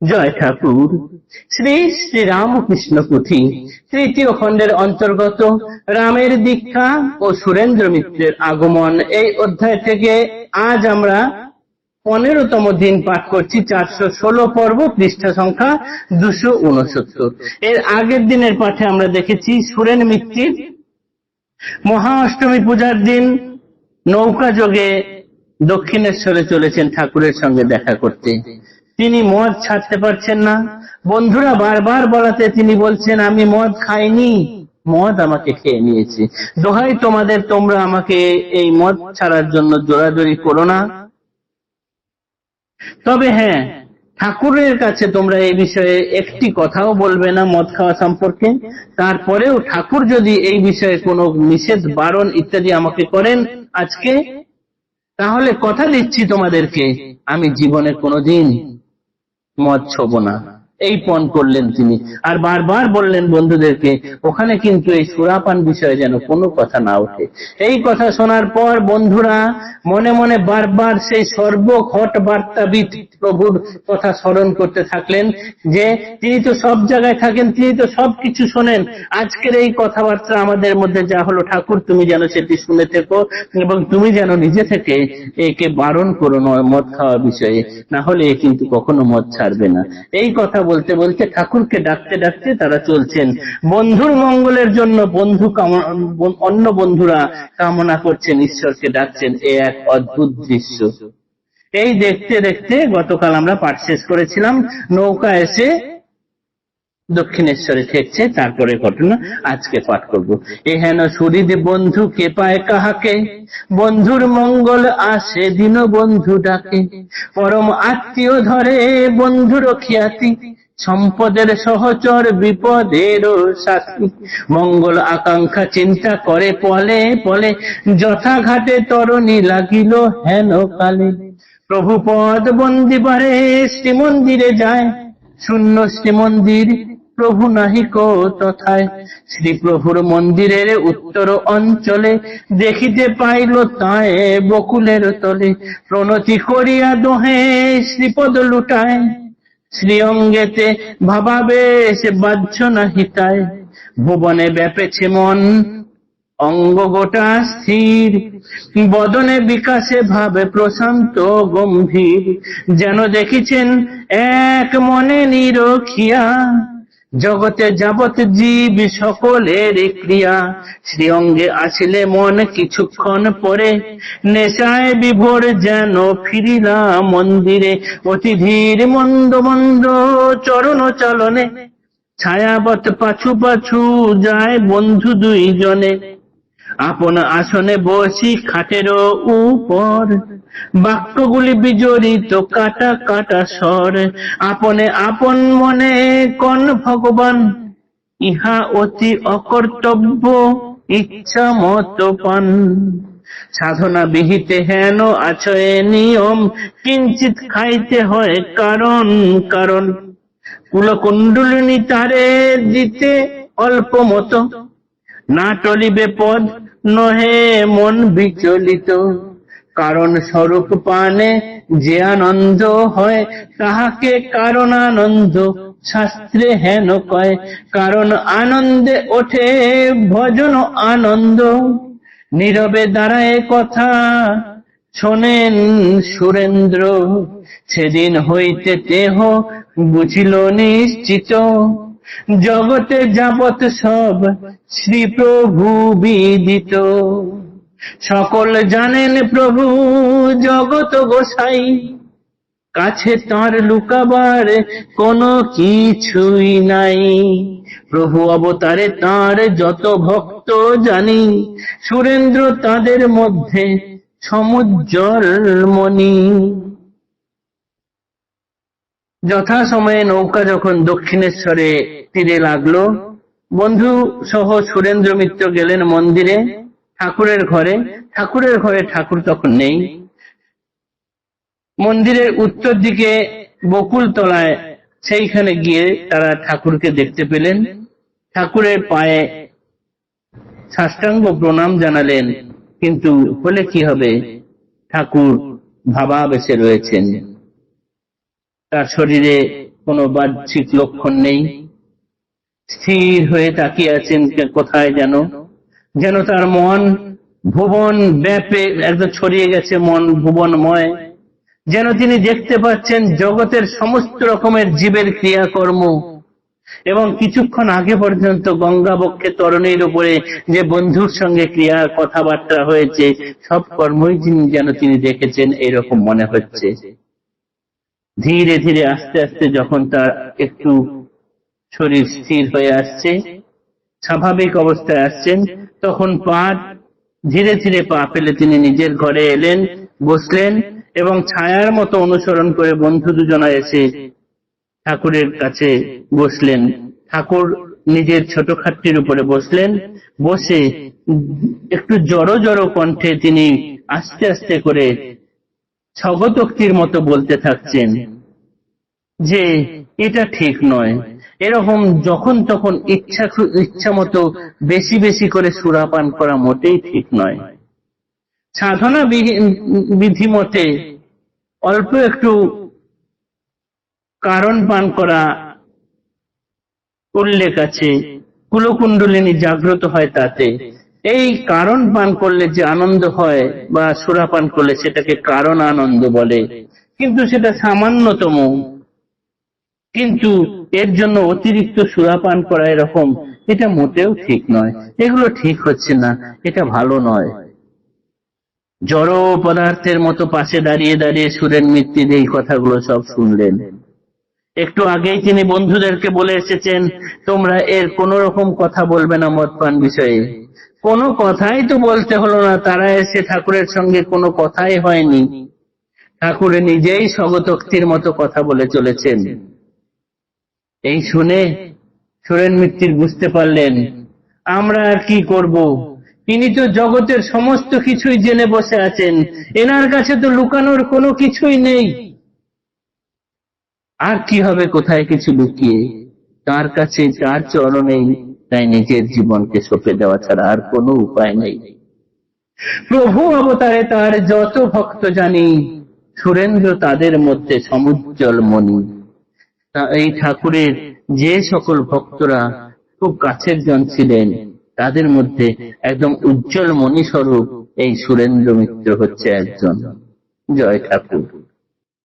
জয় ঠাকুর। শ্রী শ্রী রামকৃষ্ণ পুঁথি তৃতীয় খণ্ডের অন্তর্গত রামের দীক্ষা ও সুরেন্দ্র মিত্রের আগমন। এই অধ্যায় থেকে আজ আমরা পনেরোতম দিন পাঠ করছি, চারশো ষোলো পর্ব পৃষ্ঠা সংখ্যা দুশো উনসত্তর এর আগের দিনের পাঠে আমরা দেখেছি সুরেন মিত্রির মহা অষ্টমী পূজার দিন নৌকা যোগে দক্ষিণেশ্বরে চলেছেন ঠাকুরের সঙ্গে দেখা করতে। তিনি মদ ছাড়তে পারছেন না। বন্ধুরা, বারবার বলাতে তিনি বলছেন, আমি মদ খাইনি, মদ আমাকে খেয়ে নিয়েছে। দোহাই তোমাদের, তোমরা আমাকে এই মদ ছাড়ার জন্য জোরাজোরি করো না। তবে হ্যাঁ ঠাকুরের কাছে তোমরা এই বিষয়ে একটি কথাও বলবে না মদ খাওয়া সম্পর্কে। তারপরেও ঠাকুর যদি এই বিষয়ে কোনো নিষেধ, বারণ ইত্যাদি আমাকে করেন আজকে, তাহলে কথা দিচ্ছি তোমাদেরকে, আমি জীবনে কোনোদিন মদ ছোব না। এই পণ করলেন তিনি। আর বারবার বললেন বন্ধুদেরকে, ওখানে কিন্তু এই সুরাপান বিষয়ে যেন কোনো কথা না ওঠে। এই কথা শোনার পর বন্ধুরা, মনে মনে বারবার সেই সর্বঘট বার্তাবিদ প্রভুর কথা স্মরণ করতে থাকলেন যে, তিনি তো সব জায়গায় থাকেন, তিনি তো সব কিছু শোনেন। আজকের এই কথাবার্তা আমাদের মধ্যে যা হলো, ঠাকুর তুমি যেন সেটি শুনে থেকো এবং তুমি যেন নিজে থেকে একে বারণ করো, মদ খাওয়া বিষয়ে। না হলে কিন্তু কখনো মদ ছাড়বে না। এই কথা বলতে বলতে ঠাকুরকে ডাকতে ডাকতে তারা চলছেন। বন্ধুর মঙ্গলের জন্য বন্ধু অন্য বন্ধুরা কামনা করছেন, ঈশ্বরকে ডাকছেন, এ এক অদ্ভুত দৃশ্য। এই দেখতে দেখতে গতকাল আমরা পাঠ শেষ করেছিলাম, নৌকা এসে দক্ষিণেশ্বরে ঠেকছে, তারপরে ঘটনা আজকে পাঠ করব। এ হেন সুরিদ বন্ধু কে পায় কাহাকে? বন্ধুর মঙ্গল আসে দিন বন্ধু ডাকে। পরম আত্মীয় ধরে বন্ধুর খিয়াতি। সম্পদের সহচর বিপদের সাথী মঙ্গল আকাঙ্ক্ষা চিন্তা করে পলে পলে যথাঘাটে তরণী লাগিল হেন কালে। প্রভু পদ বন্দিবারে শ্রীমন্দিরে যায়, শূন্য শ্রীমন্দির প্রভু নাহিক তথায়। শ্রী প্রভুর মন্দিরের উত্তর অঞ্চলে দেখিতে পাইল তায় বকুলের তলে। প্রণতি করিয়া দোহে শ্রীপদ লুটায়। শ্রীঅঙ্গেতে ভাবাবেশ বাহ্য নাহিতায় ভুবনে ব্যাপেছে মন, অঙ্গ গোটা স্থির। বদনে বিকাশে ভাবে প্রশান্ত গম্ভীর। যেন দেখিছেন এক মনে নিরখিয়া। জগতে যাবত জীব সকলের ক্রিয়া। শ্রী অঙ্গে আসিলে মন কিছুক্ষণ পরে, নেশায় বিভোর যেন ফিরিলা মন্দিরে। অতি ধীর মন্দ মন্দ চরণ চলনে ছায়াবত পাছু পাছু যায় বন্ধু দুইজনে। আপন আসনে বসি খাটের উপর। বাক্যগুলি বিজড়িত কাটা কাটা স্বর। আপনে আপন মনে কন ভগবান, ইহা অতি অকর্তব্য, ইচ্ছা মত পান। সাধনা বিহিতে হেন আছয়ে নিয়ম কিঞ্চিত খাইতে হয় কারণ কারণ। কুলকুণ্ডলিনী তারে দিতে অল্প মতো। না টলিবে পদ নহে মন বিচলিত, কারণ স্বরূপ পানে যে আনন্দ হয়, তাহাকে কারণ আনন্দ শাস্ত্রে হেন কয়। কারণ আনন্দে ওঠে ভজন আনন্দ, নীরবে দাঁড়ায় কথা শোনেন সুরেন্দ্র। সেদিন হইতে দেহ বুঝিল নিশ্চিত জগতে যাবত সব শ্রী প্রভু বিদিত। সকল জানেন প্রভু জগত গোসাই। কাছে তার লুকাবার কোনো কিছুই নাই। প্রভু অবতারে তার যত ভক্ত জানি, সুরেন্দ্র তাদের মধ্যে সমুজ্জ্বল মণি। যথা সময়ে নৌকা যখন দক্ষিণেশ্বরে তীরে লাগল, বন্ধু সহ সুরেন্দ্র মিত্র গেলেন মন্দিরে, ঠাকুরের ঘরে। ঠাকুরের ঘরে ঠাকুর তখন নেই। মন্দিরের উত্তর দিকে বকুল তলায় সেইখানে গিয়ে তারা ঠাকুরকে দেখতে পেলেন। ঠাকুরের পায়ে সাষ্টাঙ্গ প্রণাম জানালেন, কিন্তু হলে কি হবে? ঠাকুর ভাবাবেশে রয়েছেন। তার শরীরে কোনো বাহ্যিক লক্ষণ নেই। স্থির হয়ে তাকিয়ে আছেন কোথায় যেন। যেন তার মন ভুবন ব্যাপে একদম ছড়িয়ে গেছে, মন ভুবনময়। যেন তিনি দেখতে পাচ্ছেন জগতের সমস্ত রকমের জীবের ক্রিয়াকর্ম। এবং কিছুক্ষণ আগে পর্যন্ত গঙ্গাবক্ষে তরণীর উপরে যে বন্ধুর সঙ্গে ক্রিয়া কথাবার্তা হয়েছে, সব কর্মই যেন তিনি দেখেছেন, এরকম মনে হচ্ছে। ধীরে ধীরে আস্তে আস্তে যখন তার একটু শরীর স্থির হয়ে আসছে, স্বাভাবিক অবস্থায় আসছেন, তখন পা ধীরে ধীরে পা ফেলে তিনি নিজের ঘরে এলেন, বসলেন এবং ছায়ার মতো অনুসরণ করে বন্ধু দুজনা এসে ঠাকুরের কাছে বসলেন। ঠাকুর নিজের ছোট খাটটির উপরে বসলেন, বসে একটু জড়ো জড়ো কণ্ঠে তিনি আস্তে আস্তে করে স্বগতোক্তির মতো বলতে থাকছেন যে এটা ঠিক নয়। এরকম যখন তখন ইচ্ছা ইচ্ছা মতো বেশি বেশি করে সুরাপান করা মোটেই ঠিক নয়। সাধনা বিধি- মতে অল্প একটু কারণ পান করা উল্লেখ আছে। কুলকুণ্ডলিনী জাগ্রত হয় তাতে। এই কারণ পান করলে যে আনন্দ হয় বা সুরাপান করলে সেটাকে কারণ আনন্দ বলে। কিন্তু সেটা সামান্যতম। কিন্তু এর জন্য অতিরিক্ত সুরাপান করা এরকম, এটা মোটেও ঠিক নয়। এগুলো ঠিক হচ্ছে না, এটা ভালো নয়। জড় পদার্থের মতো পাশে দাঁড়িয়ে দাঁড়িয়ে সুরেন মিত্তির এই কথাগুলো সব শুনলেন। একটু আগেই তিনি বন্ধুদেরকে বলে এসেছেন, তোমরা এর কোন রকম কথা বলবে না, মদ পান বিষয়ে। কোনো কথাই তো বলতে হলো না, তারা এসে ঠাকুরের সঙ্গে কোনো কথাই হয়নি। ঠাকুরে নিজেই স্বগতোক্তির মতো কথা বলে চলেছেন। এই শুনে সুরেন মিত্তির বুঝতে পারলেন, আমরা আর কি করব? তিনি তো জগতের সমস্ত কিছুই জেনে বসে আছেন, এনার কাছে তো লুকানোর কোনো কিছুই নেই। আর কি হবে কোথায় কিছু লুকিয়ে? তার কাছে তার চরণেই তাই নিজের জীবনকে সঁপে দেওয়া ছাড়া আর কোনো উপায় নেই। প্রভু অবতারে তার যত ভক্ত জানি, সুরেন্দ্র তাদের মধ্যে সমুজ্জ্বল মণি। এই ঠাকুরের যে সকল ভক্তরা খুব কাছের জন ছিলেন, তাদের মধ্যে একদম উজ্জ্বল মণি স্বরূপ এই সুরেন্দ্র মিত্র হচ্ছে একজন। জয় ঠাকুর।